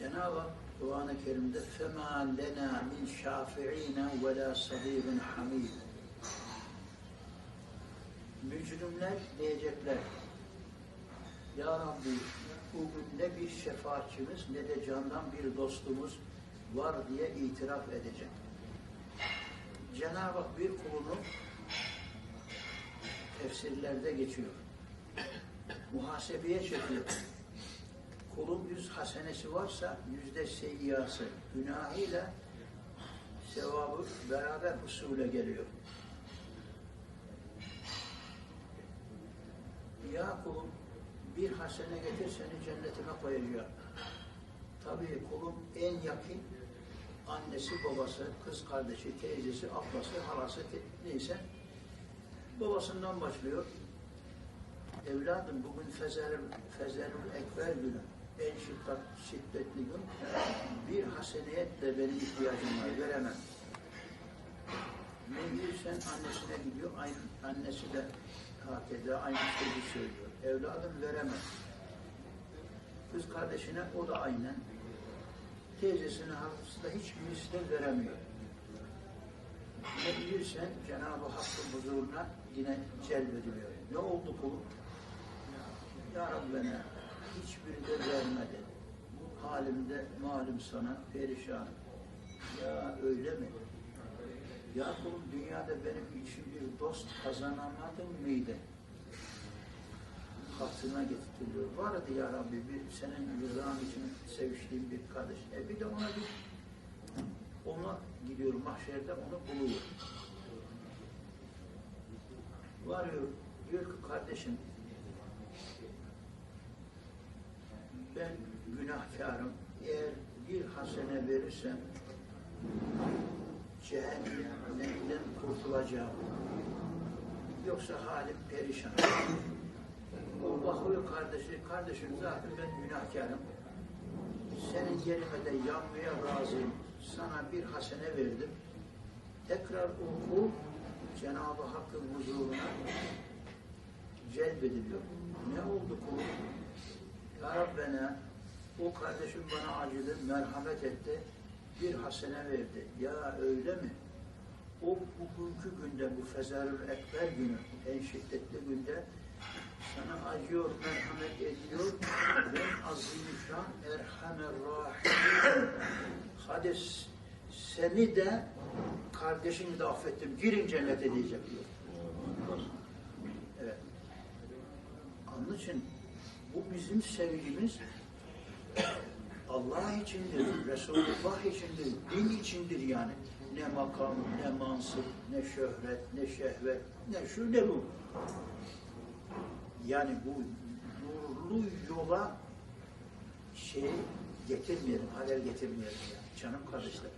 Cenab-ı Hak Kur'an-ı Kerim'de فَمَا لَنَا مِنْ شَافِعِينَ وَلَا صَد۪يبٍ حَم۪يلٍ Mücrimler diyecekler, Ya Rabbi bugün ne bir şefaatçimiz ne de candan bir dostumuz var diye itiraf edecek. Cenab-ı Hak bir kulunu tefsirlerde geçiyor. Muhasebeye çekiyor. Kulun yüz hasenesi varsa yüzde seyyası günahıyla sevabı beraber husule geliyor. Ya kulum bir hasene getir seni cennetime koyacağım. Tabii kulun en yakın annesi, babası, kız kardeşi, teyzesi, ablası, halası neyse babasından başlıyor. Evladım bugün fezer, fezerül ekber günü. En şiddet, şiddetli gün. Bir haseniyetle benim ihtiyacım var. Veremem. Ne bilirsen annesine gidiyor. Aynı, annesi de hakeza aynı sözü söylüyor. Evladım veremem. Kız kardeşine o da aynen. Teyzesine, halası da hiçbirisi de veremiyor. Ne bilirsen Cenab-ı Hakk'ın huzuruna yine celbediliyor. Ne oldu kulum? Ya Rabbena hiçbiri de vermedi. Halimde malum sana perişan. Ya öyle mi? Ya kulum dünyada benim için bir dost kazanamadın mıydı? Hatırına getirtiliyor. Vardı ya Rabbi bir senin rızan için seviştiğim bir kardeş. E bir de ona bir ona gidiyor mahşerde onu buluyor. Varıyor diyor ki kardeşim ben günahkarım. Eğer bir hasene verirsem cehennemden kurtulacağım. Yoksa halim perişan. O bakıyor kardeşi, kardeşim zaten ben günahkarım. Senin yerime de yanmaya razıyım. Sana bir hasene verdim. Tekrar o kul Cenab-ı Hakk'ın huzuruna celbediliyor. Ne oldu kulum? Ya Rabbena o kardeşim bana acıdı, merhamet etti, bir hasene verdi. Ya öyle mi? O bugünkü günde, bu Fezarül Ekber günü, en şiddetli günde sana acıyor, merhamet ediyor. Ben azimüşşan erhamer rahim. Hadi seni de kardeşini de affettim. Girin cennete diyecek diyor. Evet. Onun için bu bizim sevgimiz Allah içindir, Resulullah içindir, din içindir yani. Ne makam, ne mansıp, ne şöhret, ne şehvet, ne şu ne bu. Yani bu nurlu yola şey getirmeyelim, halel getirmeyelim yani. Canım kardeşlerim.